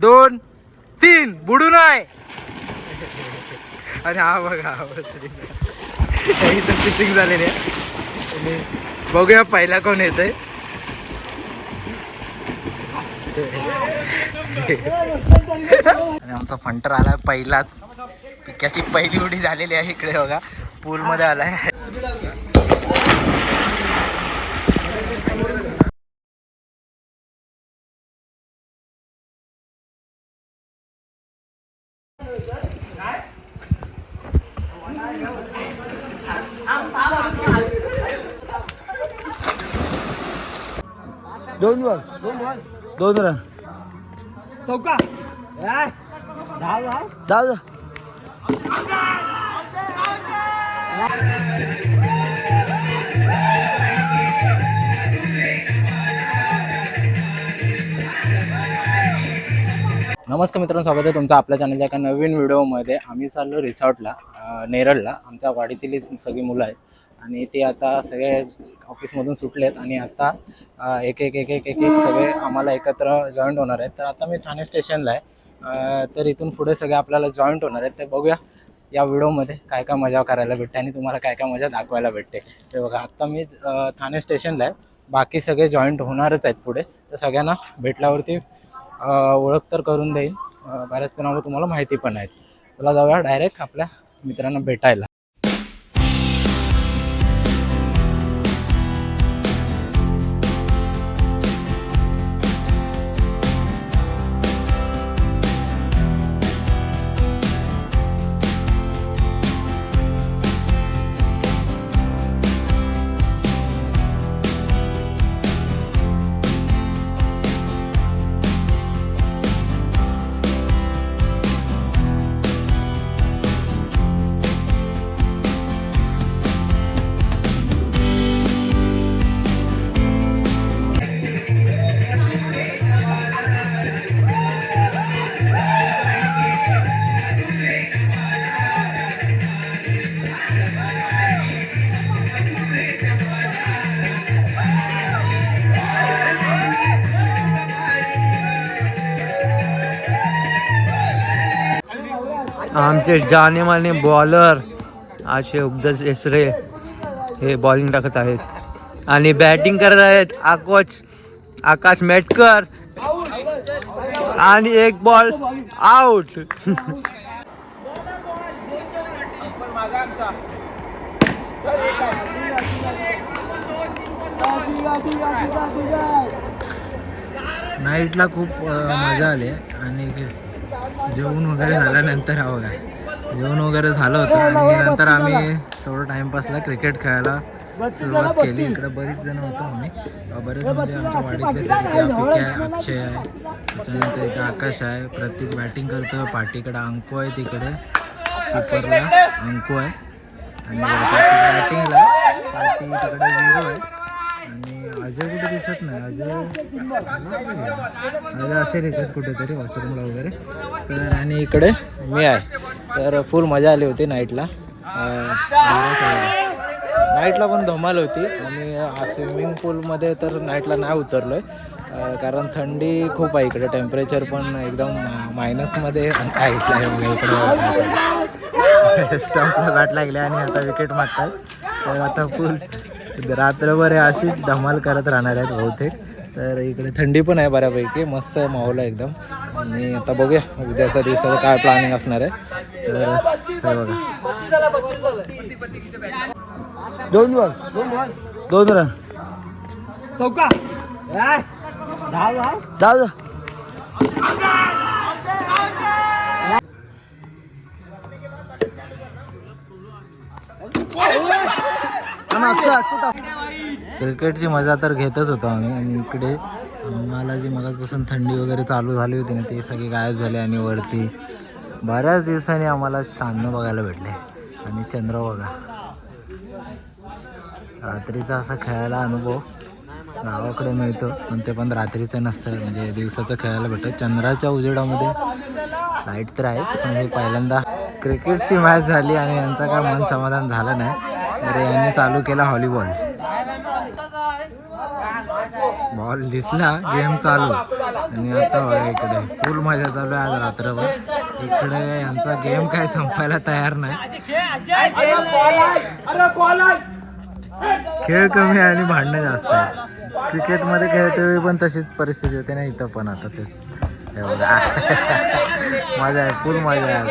दोन तीन. बुडून आहे आणि हा बघा हा बघा. इथं फिटिंग झालेली आहे. बघूया पहिला कोण येत आहे आणि आमचा फंटर आलाय पहिलाच. पिक्याची पहिली उडी झालेली आहे इकडे बघा. पूल मध्ये आलाय. दोन बॉल. दोन रन चौका. जाऊ नमस्कार मित्रांनो स्वागत आहे तुमचं आपल्या चॅनलच्या एका नवीन व्हिडिओमध्ये आम्ही चाललो रिसॉर्टला नेरळला. आमच्या वाडीतीलच सगळी मुलं आहेत. आणि ते आता सगळे ऑफिसमधून सुटले आहेत आणि आता एक एक एक एक एक एक सगळे आम्हाला एकत्र जॉईंट होणार आहेत. तर आता मी ठाणे स्टेशनला आहे. तर इथून पुढे सगळे आपल्याला जॉईंट होणार आहेत. ते बघूया या व्हिडिओमध्ये काय काय मजा करायला भेटते आणि तुम्हाला काय काय मजा दाखवायला भेटते. ते बघा आत्ता मी ठाणे स्टेशनला आहे. बाकी सगळे जॉईंट होणारच आहेत पुढे. तर सगळ्यांना भेटल्यावरती ओळख तर करून देईन. बऱ्याच नावं तुम्हाला माहिती पण आहेत. तुला जाऊया डायरेक्ट आपल्या मित्रांना भेटायला. आमचे जाने माने बॉलर असे उपदस एसरे हे बॉलिंग टाकत आहेत. आणि बॅटिंग करत आहेत आकाश आकाश मेटकर. आणि एक बॉल आउट नाईटला खूप मजा आली. आणि जेवण वगैरे झाल्यानंतर हा बघा. जेवण वगैरे झालं होतं आणि नंतर आम्ही थोडं टाईमपासला क्रिकेट खेळायला सुरुवात केली. इकडे बरीच जण होतो आम्ही. बरेच म्हणजे आमच्या वाडीतले आहे अक्षय आहे. त्याच्यानंतर इथे आकाश आहे. प्रत्येक बॅटिंग करतो पाठीकडे अंकू आहे तिकडे. किपरला अंकू आहे. आणि बॅटिंगला पाठी तिकडे विरू आहे. अजय कुठे दिसत नाही? अजय अजय असेल इथेच कुठेतरी वॉशरूमला वगैरे. तर आणि इकडे मी आहे. तर फुल मजा आली होती नाईटला नाईटला पण धमाल होती. आम्ही स्विमिंग पूलमध्ये तर नाईटला नाही उतरलो आहे कारण थंडी खूप आहे इकडे. टेम्परेचर पण एकदम मायनसमध्ये आहे. इकडे स्टंपला गाठ लागले आणि आता विकेट मागतात. तर आता फुल रात्रभर हे अशीच धमाल करत राहणार आहेत बहुतेक. तर इकडे थंडी पण आहे बऱ्यापैकी. मस्त माहोल आहे एकदम. आणि आता बघूया उद्याच्या दिवसाचं काय प्लॅनिंग असणार आहे. तर हे बघा. दोन बॉल. दोन रन. चौका. जाऊ क्रिकेटची मजा तर घेतच होतो आम्ही आणि इकडे मला जी मगाचपासून थंडी वगैरे चालू झाली होती ना ती सगळी गायब झाली आणि वरती बऱ्याच दिवसांनी आम्हाला चांदणं बघायला भेटले. आणि चंद्र बघा रात्रीचा असा खेळायला अनुभव गावाकडे मिळतो पण ते पण रात्रीचं नसतं म्हणजे दिवसाचं खेळायला भेटतं. चंद्राच्या उजेडामध्ये लाइट तर आहे पण हे पहिल्यांदा क्रिकेटची मॅच झाली आणि यांचं काय मन समाधान झालं नाही. तर यांनी चालू केला व्हॉलीबॉल बॉल दिसला गेम चालू. आणि आता इकडे फुल मजा चालू आहे आज रात्रभर. इकडे यांचा गेम काय संपायला तयार नाही. खेळ कमी आहे आणि भांडणं जास्त आहे. क्रिकेटमध्ये खेळते वेळी पण तशीच परिस्थिती होते ना इथं पण आता ते. मजा आहे फुल मजा आहे आज.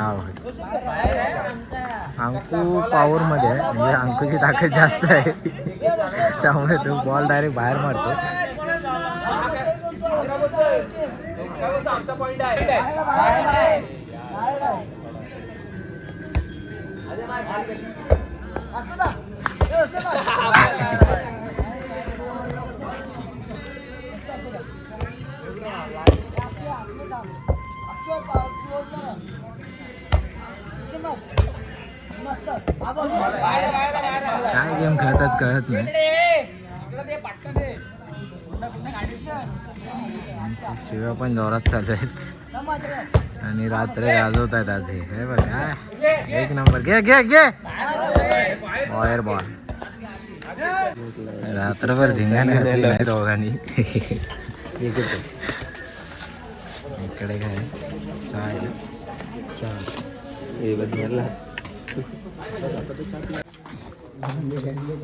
हा अंकू पॉवर मध्ये आहे. म्हणजे अंकूची ताकद जास्त आहे. त्यामुळे तो बॉल डायरेक्ट बाहेर मारतो. काय गेम खेळतात कळत नाही. शिव्या पण जोरात चालू आहेत. आणि रात्र गाजवत आहेत आज हे बघा एक नंबर. घे घे घे. वायर बॉल रात्रभर धिंगाणे घातली नाही दोघांनी. इकडे काय? साय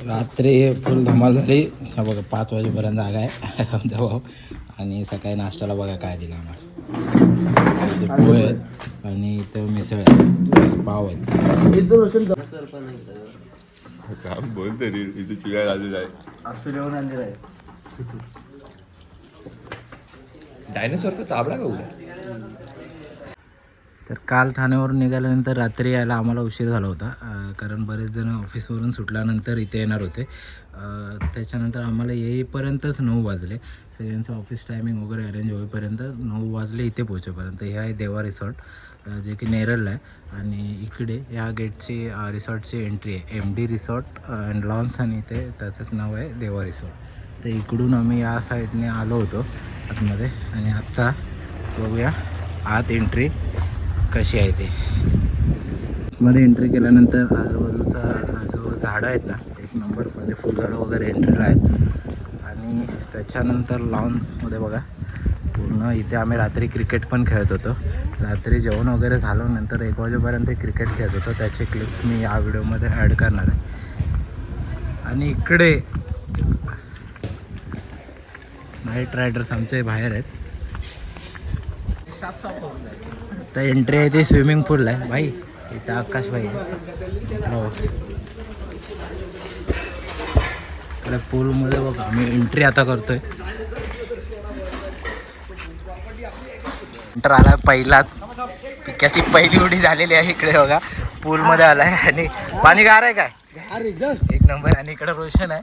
रात्री फुल धमाल झाली. बघा पाच वाजेपर्यंत जागा आहे. आमचा भाऊ आणि सकाळी नाश्त्याला बघा काय दिलं आम्हाला. पोहे आहेत आणि इथं मिसळ आहे पाव आहेत. काम बोल तरी इथे चिगाय आलेला आहे डायनासोरचा चाबडा का उड्या तर काल ठाण्यावरून निघाल्यानंतर रात्री यायला आम्हाला उशीर झाला होता कारण बरेच जण ऑफिसवरून सुटल्यानंतर इथे येणार होते. त्याच्यानंतर आम्हाला येईपर्यंतच नऊ वाजले. सगळ्यांचं ऑफिस टायमिंग वगैरे अरेंज होईपर्यंत नऊ वाजले इथे पोहोचेपर्यंत. हे आहे देवा रिसॉर्ट जे की नेरळला आहे. आणि इकडे या गेटची रिसॉर्टची एंट्री आहे. M D resort and lawns आणि इथे त्याचंच नाव आहे देवा रिसॉर्ट. तर इकडून आम्ही या साईडने आलो होतो आतमध्ये. आणि आत्ता बघूया आत एंट्री कशी आहे ते? मध्ये एंट्री केल्यानंतर आजूबाजूचा जो झाडं आहेत ना एक नंबर म्हणजे फुलझाडं वगैरे एंट्रीला आहेत. आणि त्याच्यानंतर लॉनमध्ये बघा पूर्ण इथे आम्ही रात्री क्रिकेट पण खेळत होतो. रात्री जेवण वगैरे झालं नंतर एक वाजेपर्यंत क्रिकेट खेळत होतो. त्याचे क्लिप मी या व्हिडिओमध्ये ॲड करणार आहे. आणि इकडे नाईट रायडर्स आमचे बाहेर आहेत. आता एंट्री आहे ती स्विमिंग पूल आहे. भाई इथं आकाश भाई हो. इकडे पूलमध्ये बघा आम्ही एंट्री आता करतोय. एंटर आलाय पहिलाच. पिक्याची पहिली उडी झालेली आहे इकडे बघा. पूलमध्ये आलाय आणि पाणी गार आहे काय? एक नंबर आणि इकडे रोशन आहे.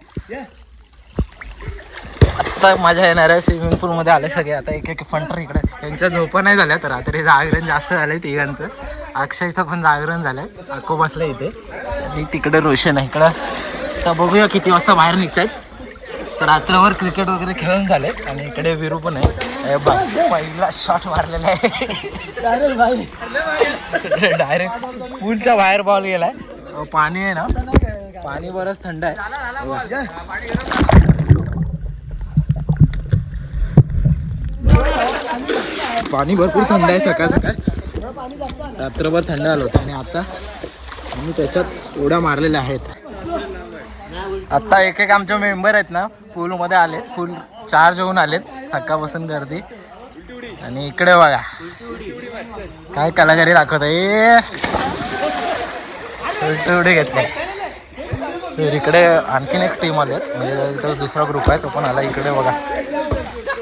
आता मजा येणार आहे स्विमिंग पूलमध्ये आले सगळे. आता एक एक फंटर इकडे त्यांच्या झोपा नाही झाल्या तर रात्री जागरण जास्त झालंय तिघांचं. अक्षयचं पण जागरण झालंय. अक्को बसलं इथे. आणि तिकडे रोशन आहे. इकडं तर बघूया किती वाजता बाहेर निघतायत. तर रात्रभर क्रिकेट वगैरे खेळून झाले. आणि इकडे विरू पण आहे. हे पहिला शॉट मारलेला आहे. डायरेक्ट पूलच्या बाहेर बॉल गेलाय. पाणी आहे ना. पाणी बरंच थंड आहे. पाणी भरपूर थंड आहे सकाळ सकाळ. रात्रभर थंड आलं होतं आणि आता आम्ही त्याच्यात उड्या मारलेल्या आहेत. आत्ता एक एक आमचे मेंबर आहेत ना पूलमध्ये आले फुल चार्ज होऊन आलेत सकाळपासून गर्दी. आणि इकडे बघा. काय कलाकारी दाखवत ए! उलटे उडे घेतले. तर इकडे आणखीन एक टीम आले. म्हणजे तो दुसरा ग्रुप आहे तो पण आला. इकडे बघा.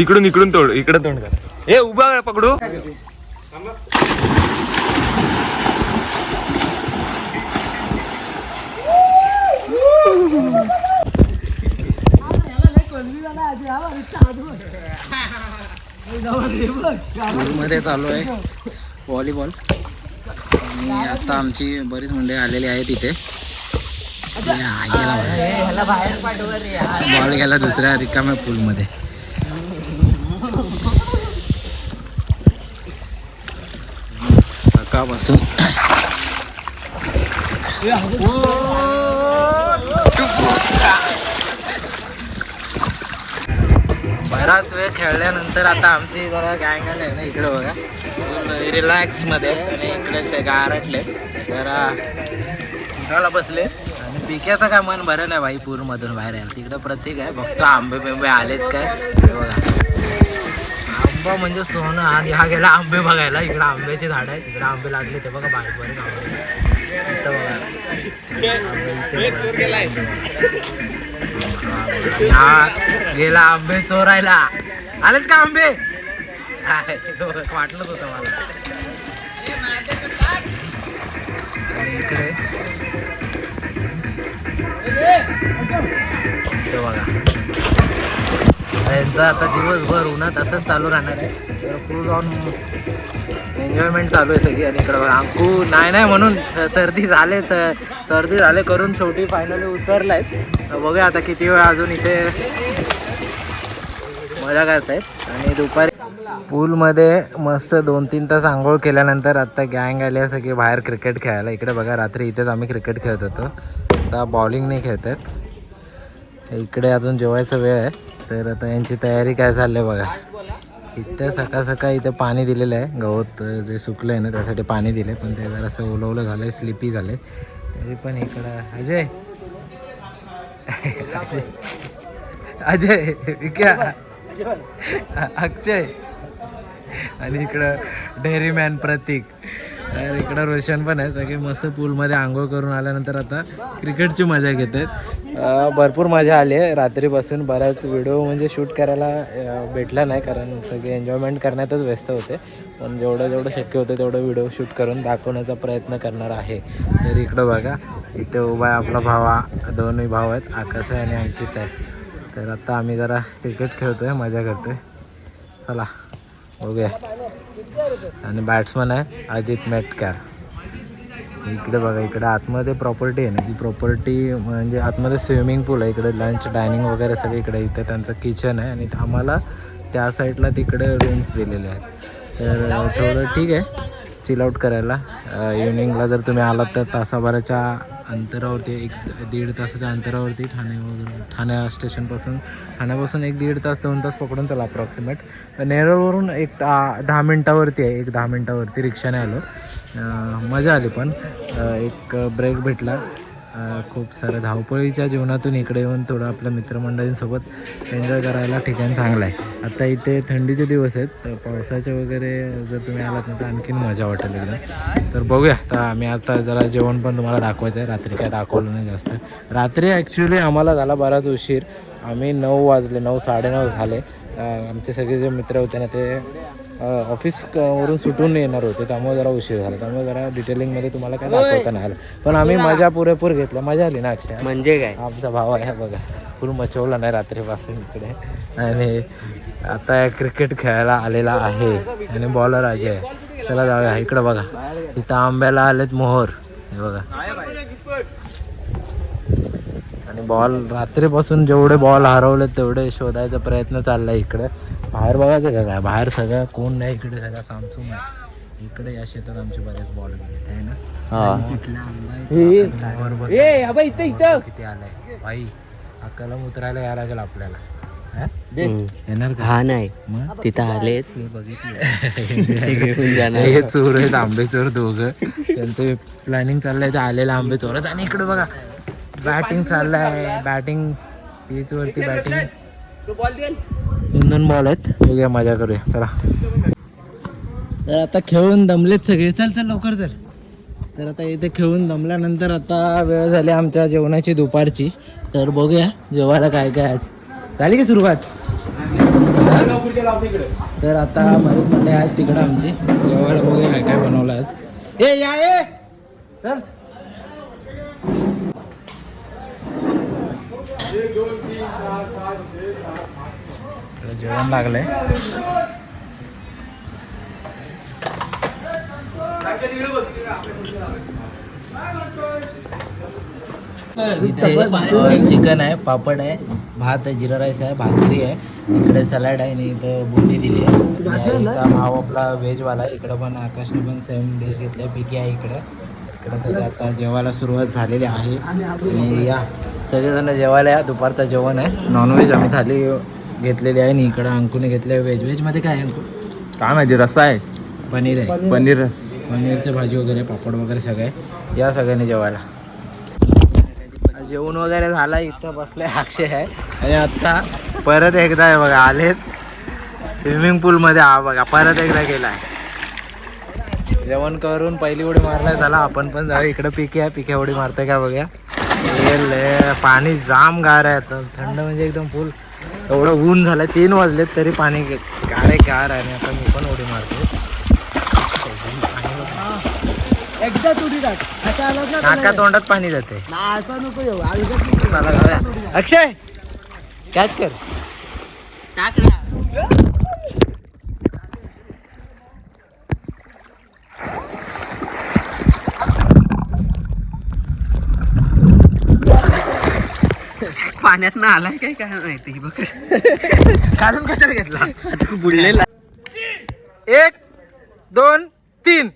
इकडून इकडून तोड इकडे तोंड करा. हे उभा पकडू. मध्ये चालू आहे व्हॉलीबॉल आणि आता आमची बरीच मंडळी आलेली आहेत इथे. बॉल गेला दुसऱ्या रिकाम्या पूलमध्ये सकाळपासून. बराच वेळ खेळल्यानंतर आता आमची जरा गँग आले ना इकडे बघा. रिलॅक्समध्ये आणि इकडे ते गारटले जरा उठायला बसले. पिक्याचं काय मन बरं नाही भाई पूरमधून बाहेर यायला. तिकडं प्रतीक आहे. बघतो आंबे बिंबे आलेत काय. बघा. आंबा म्हणजे सोनं आणि हा गेला आंबे बघायला. इकडे आंब्याची झाड आहे तिकडे आंबे लागले ते बघा बाहेर बारीक आंबे बघा. हा गेला आंबे चोरायला. आलेत का आंबे? वाटलंच होतं मला. इकडे इथे बघा. यांचं आता दिवसभर उन्हात असंच चालू राहणार आहे. तर फुल ऑन एन्जॉयमेंट चालू आहे सगळी आणि इकडं बघा. अंकू नाही नाही म्हणून सर्दी झाले तर सर्दी झाले करून शेवटी फायनली उतरला आहे बघूया आता किती वेळ अजून इथे मजा करतायत. आणि दुपारी पूलमध्ये मस्त दोन तीन तास आंघोळ केल्यानंतर आता गँग आली आहे सगळी बाहेर क्रिकेट खेळायला. इकडे बघा रात्री इथेच आम्ही क्रिकेट खेळत होतो. आता बॉलिंग नाही खेळत आहेत. इकडे अजून जेवायचा वेळ आहे. तर आता यांची तयारी काय चालली आहे बघा. इथं सकाळ सकाळ इथं पाणी दिलेलं आहे. गवत जे सुकलं आहे ना त्यासाठी पाणी दिले पण ते जरासं ओलवलं झालं आहे स्लिपी झालं तरी पण इकडं अजय. अजय अजय क्या अक्षय. आणि इकडं डेअरी मॅन प्रतीक. तर इकडं रोशन पण आहे सगळे मस्त पूलमध्ये आंघोळ करून आल्यानंतर आता क्रिकेटची मजा घेत आहेत. भरपूर मजा आली आहे. रात्रीपासून बऱ्याच व्हिडिओ म्हणजे शूट करायला भेटला नाही कारण सगळे एन्जॉयमेंट करण्यातच व्यस्त होते. पण जेवढं जेवढं शक्य होतं तेवढं व्हिडिओ शूट करून दाखवण्याचा प्रयत्न करणार आहे. तर इकडं बघा इथे उभा आहे आपला भावा. दोन्ही भाव आहेत आकाश आहे आणि अंकित आहे. तर आता आम्ही जरा क्रिकेट खेळतोय मजा करतोय. चला बघूया. आणि बॅट्समन आहे अजित मेटकर. इकडे बघा इकडे आतमध्ये प्रॉपर्टी आहे ना ही प्रॉपर्टी म्हणजे आतमध्ये स्विमिंग पूल आहे इकडे लंच डायनिंग वगैरे सगळे इकडे इथे त्यांचं किचन आहे आणि आम्हाला त्या साईडला तिकडे रूम्स दिलेले आहेत. तर थोडं ठीक आहे चिल आउट करायला. इव्हनिंगला जर तुम्ही आलात तर तासाभराच्या अंतरावरती एक दीड तासाच्या अंतरावरती ठाणे वगैरे ठाणे स्टेशनपासून ठाण्यापासून एक दीड तास दोन तास पकडून चला अप्रॉक्सिमेट नेरळवरून एक ता दहा मिनटावरती आहे एक दहा मिनटावरती रिक्षाने आलो. मजा आली पण. एक ब्रेक भेटला. खूप साऱ्या धावपळीच्या जीवनातून इकडे येऊन थोडं आपल्या मित्रमंडळींसोबत एन्जॉय करायला ठिकाण चांगलं आहे. आता इथे थंडीचे दिवस आहेत तर पावसाचे वगैरे जर तुम्ही आलात ना तर आणखीन मजा वाटेल एकदम. तर बघूया आता आम्ही आता जरा जेवण पण तुम्हाला दाखवायचं आहे. रात्री काय दाखवलं नाही जास्त. रात्री ॲक्च्युली आम्हाला झाला बराच उशीर. आम्ही नऊ वाजले नऊ साडेनऊ झाले. आमचे सगळे जे मित्र होते ना ते ऑफिस वरून सुटून येणार होते त्यामुळे जरा उशीर झाला. त्यामुळे जरा डिटेलिंगमध्ये तुम्हाला काय दाखवता नाही आलं. पण आम्ही मजा पुरेपूर घेतल्या. मजा आली ना अक्षय? म्हणजे काय? आमचा भाव आहे बघा. फुल मचवला नाही रात्रीपासून इकडे. आणि आता क्रिकेट खेळायला आलेला आहे. आणि बॉलर अजय चला जाऊया. इकडं बघा. इथं आंब्याला आलेत मोहर. हे बघा. आणि बॉल रात्रीपासून जेवढे बॉल हरवले तेवढे शोधायचा प्रयत्न चाललाय इकडे. बाहेर बघायचं का काय? बाहेर सगळं कोण नाही इकडे सगळं सामसूम आहे. इकडे या शेतात आमचे बरेच बॉल गेले आहे ना? तिथला. किती आलाय. भाई अक्काला उतरायला यायला लागेल आपल्याला. हा? येणार का? हा नाही. मग? तिथं आलेत. मी बघितलं. हे चोर आहेत आंबे चोर दोघं. त्यांचं प्लॅनिंग चाललंय ते आलेलं आंबे चोरच आणि इकडे बघा. बॅटिंग चाललंय बॅटिंग पीच वरती बॅटिंग. दोन दोन बॉल आहेत. बघूया मजा करूया. चला. तर आता खेळून दमलेत सगळे. चल चल लवकर चल. तर आता इथे खेळून दमल्यानंतर आता वेळ झाली आमच्या जेवणाची दुपारची. तर बघूया जेवायला काय काय आहे. झाली की सुरुवात? तर आता बरेच मंडळी आहेत तिकडं आमची. जेवायला बघूया काय काय बनवलं आज. ए या ए! चल. जेवण लागलंय. चिकन आहे पापड आहे भात आहे जिरा राईस आहे भाकरी आहे. इकडे सलाड आहे आणि इथं बुंदी दिली आहे. भाव आपला व्हेजवाला आहे. इकडं पण आकाशने पण सेम डिश घेतली पिकी आहे इकडं. इकडं सगळं आता जेवायला सुरुवात झालेली आहे. आणि या. सगळेजण जेवायला या. दुपारचं जेवण आहे. नॉनव्हेज आम्ही थाली घेतलेली आहे आणि इकडं अंकुने घेतले व्हेज व्हेजमध्ये काय आहे अंकू काय माहिती रस्सा आहे. पनीर आहे. पनीर. पनीरची भाजी वगैरे पापड वगैरे सगळे. या सगळ्यांनी जेवायला. जेवण वगैरे झाला इथं बसले अक्षय आहे. आणि आता परत एकदा आहे बघा आलेत. स्विमिंग पूलमध्ये हा बघा परत एकदा गेलाय. जेवण करून पहिली उडी मारलाय झाला आपण पण जाऊ. इकडं पिके आहे पिके उडी मारतोय का बघा पाणी जाम गार आहे आता. थंड म्हणजे एकदम फुल एवढं ऊन झालंय तीन वाजलेत तरी पाणी गार आहे गार आहे. आता मी पण उडी मारतो एकदा टाक. नाका तोंडात पाणी जाते. अक्षय कॅच कर. पाण्यात ना आलाय काय काय माहिती बघ. काढून कशाला घेतला? बुडलेला. एक दोन तीन.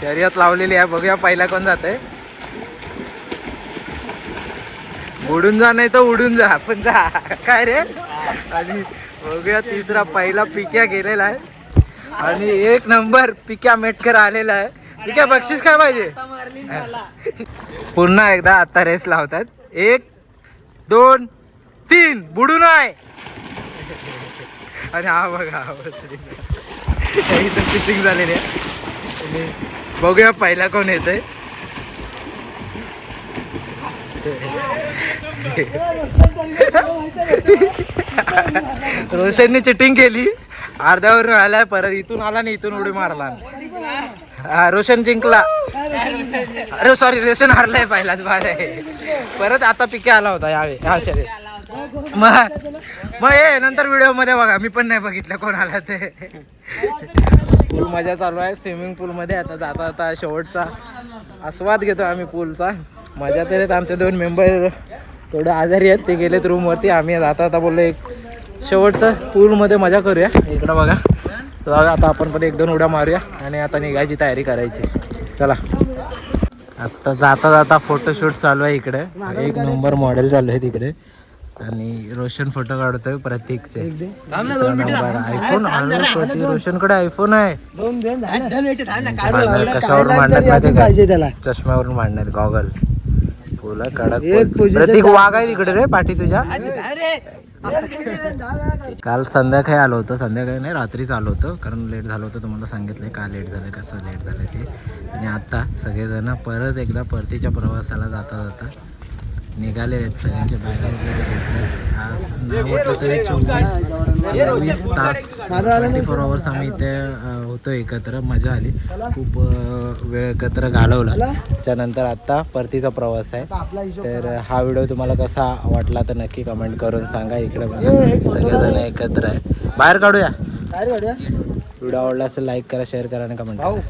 शर्यत लावलेली आहे. बघूया पहिला कोण जात आहे उडून जा नाही तर उडून जा. पण जा. काय रे? आणि बघूया तिसरा पहिला पिक्या गेलेला आहे. आणि एक नंबर पिक्या मेटकर आलेला आहे. पिक्या बक्षीस काय पाहिजे? पुन्हा एकदा आता रेस लावतात. एक दोन तीन. बुडून आहे आणि हा बघा हा इथं फिटिंग झालेली आहे. बघूया पहिला कोण येतोय. रोशनने चिटिंग केली. अर्ध्यावर आलाय परत इथून आला आणि इथून उडी मारला. हा रोशन जिंकला. अरे सॉरी रोशन हारलाय पहिलाच बाद आहे. परत आता पिके आला होता यावे ह्या शर्यत मग मग हे नंतर व्हिडिओमध्ये बघा. मी पण नाही बघितलं कोण आला ते. फुल मजा चालू आहे. स्विमिंग पूल मध्ये आता जाता जाता शेवटचा आस्वाद घेतो आम्ही पूलचा. मजा तर आमचे दोन मेंबर थोडे आजारी आहेत. ते गेलेत रूम वरती. आम्ही जाता आता बोललो एक शेवटचा पूल मध्ये मजा करूया. इकडं बघा आता आपण पण एक दोन उड्या मारूया आणि आता निघायची तयारी करायची. चला. आता जाता जाता फोटोशूट चालू आहे इकडे. एक नंबर मॉडेल चालू आहे तिकडे. आणि रोशन फोटो काढतोय प्रतीकचे. आयफोन रोशनकडे आयफोन आहे. कशावरून मांडण्यात माहिती त्याला. चष्म्यावरून मांडण्यात गॉगल फुला कडक प्रतीक वाघ आहे तिकडे रे पाठी तुझ्या? काल संध्याकाळी आलो होतो संध्याकाळी नाही रात्रीच आलो होतो कारण लेट झालं होतं तुम्हाला सांगितलंय का लेट झालं कसं लेट झालं ते. आणि आता सगळेजण परत एकदा परतीच्या प्रवासाला जाता जाता निघाले आहेत सगळ्यांचे घेतल्या आज नाही म्हटलं तरी चोवीस चोवीस तास ट्वेंटी फोर आवर्स आम्ही इथे होतो एकत्र. मजा आली. खूप वेळ एकत्र घालवला. त्याच्यानंतर आता परतीचा प्रवास आहे. तर हा व्हिडिओ तुम्हाला कसा वाटला तर नक्की कमेंट करून सांगा. इकडे बघा. सगळेजण एकत्र आहेत. बाहेर काढूया. व्हिडिओ आवडला असेल लाईक करा शेअर करा आणि कमेंट करा.